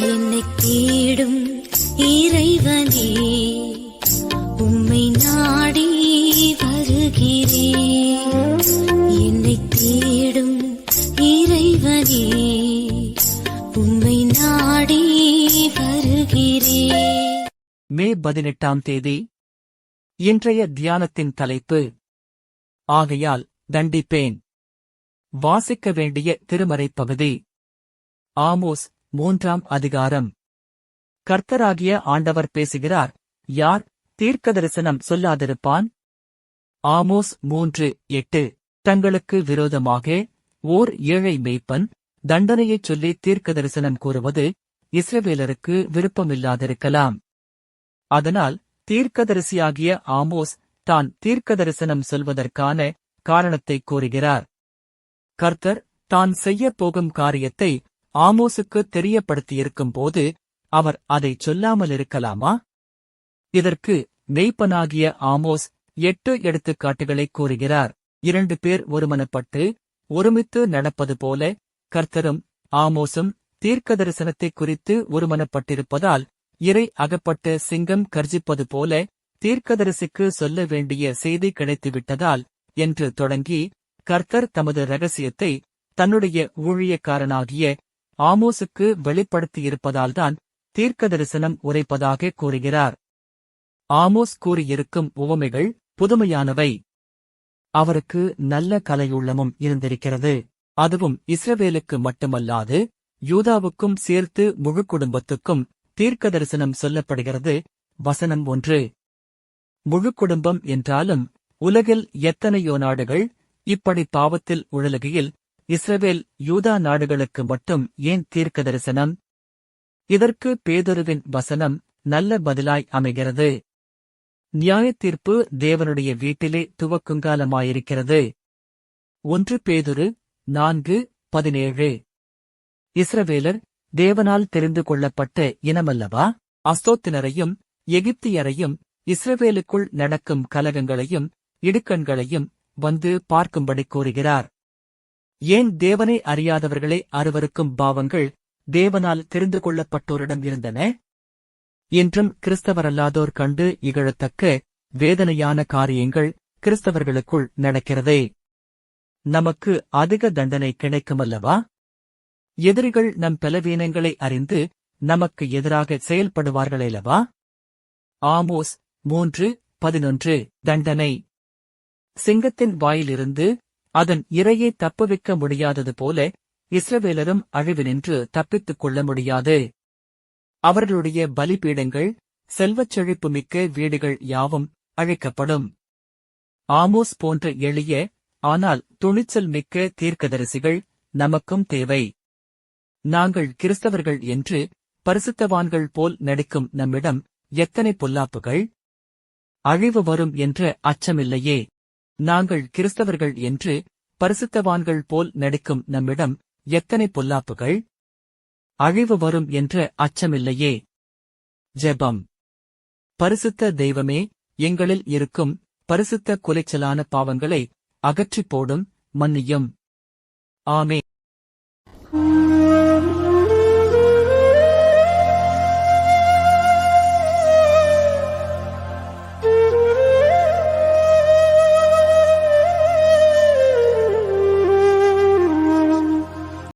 என்னை தேடும் இறைவனே உம்மை நாடி வருகிறேன் என்னை தேடும் இறைவனே உம்மை நாடி வருகிறேன் மே பதினெட்டாம் தேதி இன்றைய தியானத்தின் தலைப்பு ஆகையால் தண்டிப்பேன். வாசிக்க வேண்டிய திருமறைப் பகுதி ஆமோஸ் மூன்றாம் அதிகாரம். கர்த்தராகிய ஆண்டவர் பேசுகிறார். யார் தீர்க்க தரிசனம் சொல்லாதிருப்பான்? ஆமோஸ் மூன்று எட்டு. தங்களுக்கு விரோதமாக ஓர் ஏழை மெய்ப்பன் தண்டனையைச் சொல்லி தீர்க்க தரிசனம் கூறுவது இஸ்ரவேலருக்கு விருப்பமில்லாதிருக்கலாம். அதனால் தீர்க்கதரிசியாகிய ஆமோஸ் தான் தீர்க்க தரிசனம் சொல்வதற்கான காரணத்தை கூறுகிறார். கர்த்தர் தான் செய்யப் போகும் காரியத்தை ஆமோசுக்கு தெரியப்படுத்தியிருக்கும் போது அவர் அதைச் சொல்லாமல் இருக்கலாமா இதற்கு மெய்ப்பனாகிய ஆமோஸ் எட்டு எடுத்துக்காட்டுகளை கூறுகிறார். இரண்டு பேர் ஒருமனப்பட்டு ஒருமித்து நடப்பது போல கர்த்தரும் ஆமோசும் தீர்க்க தரிசனத்தை குறித்து ஒருமனப்பட்டிருப்பதால் இறை அகப்பட்ட சிங்கம் கர்ஜிப்பது போல தீர்க்கதரிசிக்கு சொல்ல வேண்டிய செய்தி கிடைத்துவிட்டதால் என்று தொடங்கி கர்த்தர் தமது ரகசியத்தை தன்னுடைய ஊழியக்காரனாகிய ஆமோசுக்கு வெளிப்படுத்தியிருப்பதால்தான் தீர்க்க தரிசனம் உரைப்பதாக கூறுகிறார். ஆமோஸ் கூறியிருக்கும் உவமைகள் புதுமையானவை. அவருக்கு நல்ல கலையுள்ளமும் இருந்திருக்கிறது. அதுவும் இஸ்ரவேலுக்கு மட்டுமல்லாது யூதாவுக்கும் சேர்த்து முழு குடும்பத்துக்கும் தீர்க்க தரிசனம் சொல்லப்படுகிறது. வசனம் ஒன்று. முழு குடும்பம் என்றாலும் உலகில் எத்தனையோ நாடுகள் இப்படி பாவத்தில் உழலுகையில் இஸ்ரவேல் யூதா நாடுகளுக்கு மட்டும் ஏன் தீர்க்க தரிசனம் இதற்கு பேதொருவின் வசனம் நல்ல பதிலாய் அமைகிறது. நியாயத்தீர்ப்பு தேவனுடைய வீட்டிலே துவக்குங்காலமாயிருக்கிறது. ஒன்று பேதுரு நான்கு பதினேழு. இஸ்ரவேலர் தேவனால் தெரிந்து கொள்ளப்பட்ட இனமல்லவா? அஸ்தோத்தினரையும் எகிப்தியரையும் இஸ்ரவேலுக்குள் நடக்கும் கலகங்களையும் இடுக்கண்களையும் வந்து பார்க்கும்படி கூறுகிறார். ஏன் தேவனை அறியாதவர்களே அறுவருக்கும் பாவங்கள் தேவனால் தெரிந்து கொள்ளப்பட்டோரிடம் இருந்தன? இன்றும் கிறிஸ்தவரல்லாதோர் கண்டு இகழத்தக்க வேதனையான காரியங்கள் கிறிஸ்தவர்களுக்குள் நடக்கிறதே. நமக்கு அதிக தண்டனை கிடைக்குமல்லவா? எதிரிகள் நம் பலவீனங்களை அறிந்து நமக்கு எதிராக செயல்படுவார்களேலவா? ஆமோஸ் மூன்று பதினொன்று தண்டனை. சிங்கத்தின் வாயிலிருந்து அதன் இரையை தப்புவிக்க முடியாதது போல இஸ்ரவேலரும் அழிவு நின்று தப்பித்துக் கொள்ள முடியாது. அவர்களுடைய பலிபீடங்கள் செல்வச் செழிப்புமிக்க வீடுகள் யாவும் அழைக்கப்படும். ஆமோஸ் போன்ற எளிய ஆனால் துணிச்சல் மிக்க தீர்க்கதரிசிகள் நமக்கும் தேவை. நாங்கள் கிறிஸ்தவர்கள் என்று பரிசுத்தவான்கள் போல் நடிக்கும் நம்மிடம் எத்தனை பொல்லாப்புகள்? அழிவு வரும் என்ற அச்சமில்லையே. நாங்கள் கிறிஸ்தவர்கள் என்று பரிசுத்தவான்கள் போல் நடிக்கும் நம்மிடம் எத்தனை பொல்லாப்புகள்? அழிவு வரும் என்ற அச்சமில்லையே. ஜெபம். பரிசுத்த தெய்வமே எங்களில் இருக்கும் பரிசுத்த குலைச்சலான பாவங்களை அகற்றிப் போடும் மன்னியும். ஆமே